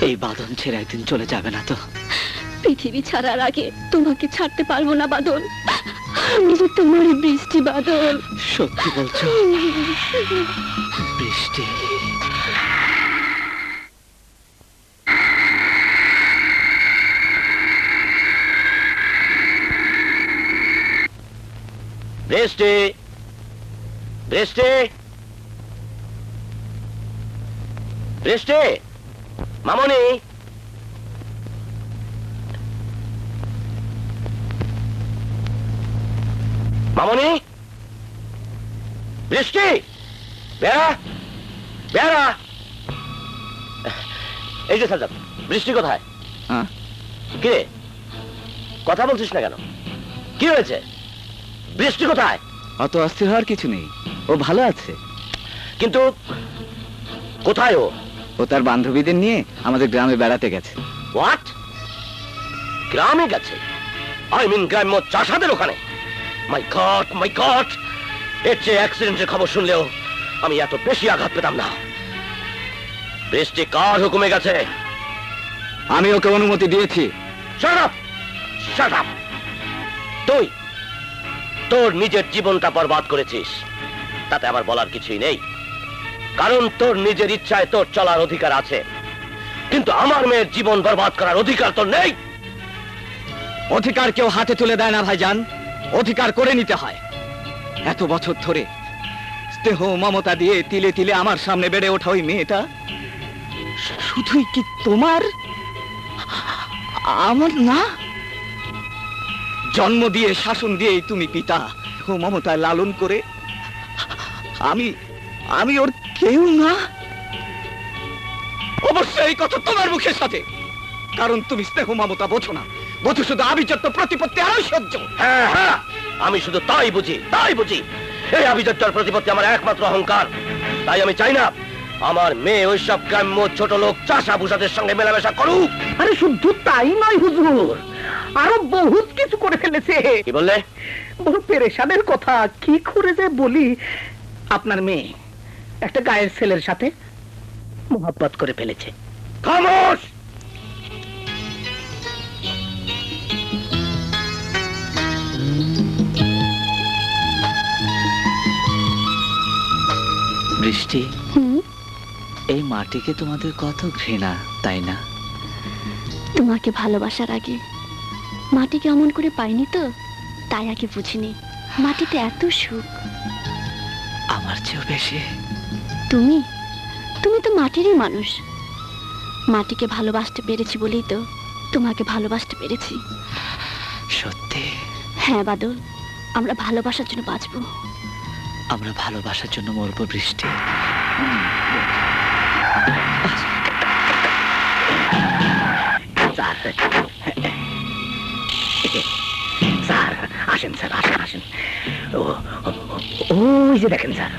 এই বাঁধন ছেড়ে একদিন চলে যাবে না তো। পৃথিবী ছাড়ার আগে তোমাকে ছাড়তে পারব না বাদল আমি যে তোমারই বৃষ্টি বাদল সত্যি বলছো? বৃষ্টি। বৃষ্টি। বৃষ্টি। বৃষ্টি। মামনি! মামনি! বৃষ্টি বেড়া! বেড়া! এই যে সাজাদ বৃষ্টি কোথায়? হ্যাঁ? কিরে কথা বলছিস না কেন? কি হয়েছে? বৃষ্টি কোথায়? অত অস্থির হওয়ার কিছু নেই। ও ভালো আছে। কিন্তু কোথায় ও? ও তার বান্ধবীদের নিয়ে আমাদের গ্রামে বেড়াতে গেছে। হোয়াট গ্রামে গেছে? আই মিন গ্রাম্য চাষাদের ওখানে? মাই গড মাই গড এর চেয়ে অ্যাক্সিডেন্টের খবর শুনলেও আমি এত বেশি আঘাত পেতাম না। বৃষ্টি কার হুকুমে গেছে? আমি ওকে অনুমতি দিয়েছি! তুই তোর নিজের জীবনটা বরবাদ করেছিস। তাতে আমার বলার কিছুই নেই। কারণ তোর নিজের ইচ্ছায় তোর চলার অধিকার আছে। কিন্তু আমার মেয়ের জীবন বরবাদ করার অধিকার তোর নেই। অধিকার কেউ হাতে তুলে দেয় না, ভাইজান। অধিকার করে নিতে হয়। এত বছর ধরে স্নেহ মমতা দিয়ে তিলে তিলে আমার সামনে বেড়ে ওঠা ওই মেয়েটা শুধুই কি তোমার? আমার না? জন্ম দিয়ে, শাসন দিয়েই তুমি পিতা। ও মমতায় লালন করে আমি আমি ওর কেউ না? অবশ্যই এই কথা তোমার মুখের সাথে। কারণ তুমি স্নেহ মমতা বোঝো না। বোঝো শুধু আবিচত্ব প্রতিপত্তি আর ঐশ্বর্য হ্যাঁ হ্যাঁ আমি শুধু তাই বুঝি তাই বুঝি। এই আবিজটার প্রতিপত্তি আমার একমাত্র অহংকার। তাই আমি চাই না আমার মেয়ে ওইসব গ্রাম্য ছোট লোক চাষা ভূষাদের সঙ্গে মেলামেশা করুক। আরে শুধু তাই নয় হুজুর। আরও বহুত কিছু করে ফেলেছে। কি বললে? বড় পেরেশানের কথা। কি করে যে বলি? আপনার মেয়ে। একটা গায়ের ছেলের সাথে মোহাব্বত করে ফেলেছে। খামোশ! বৃষ্টি? এই মাটিকে তোমাদের কত ঘৃণা তাই না? তোমাকে ভালোবাসার আগে মাটিকে অমন করে পাইনি তো? তাই আগে বুঝিনি মাটিতে এত সুখ। আমার চেয়েও বেশি। তুমি? তুমি তো মাটিরই মানুষ। মাটিকে ভালোবাসতে পেরেছি বলেই তো তোমাকে ভালোবাসতে পেরেছি। সত্যি? হ্যাঁ বাদল আমরা ভালোবাসার জন্য বাঁচবো। আমরা ভালোবাসার জন্য মরবো বৃষ্টি। স্যার স্যার আসেন স্যার আসেন আসেন। ও ও- ওই যে দেখেন স্যার।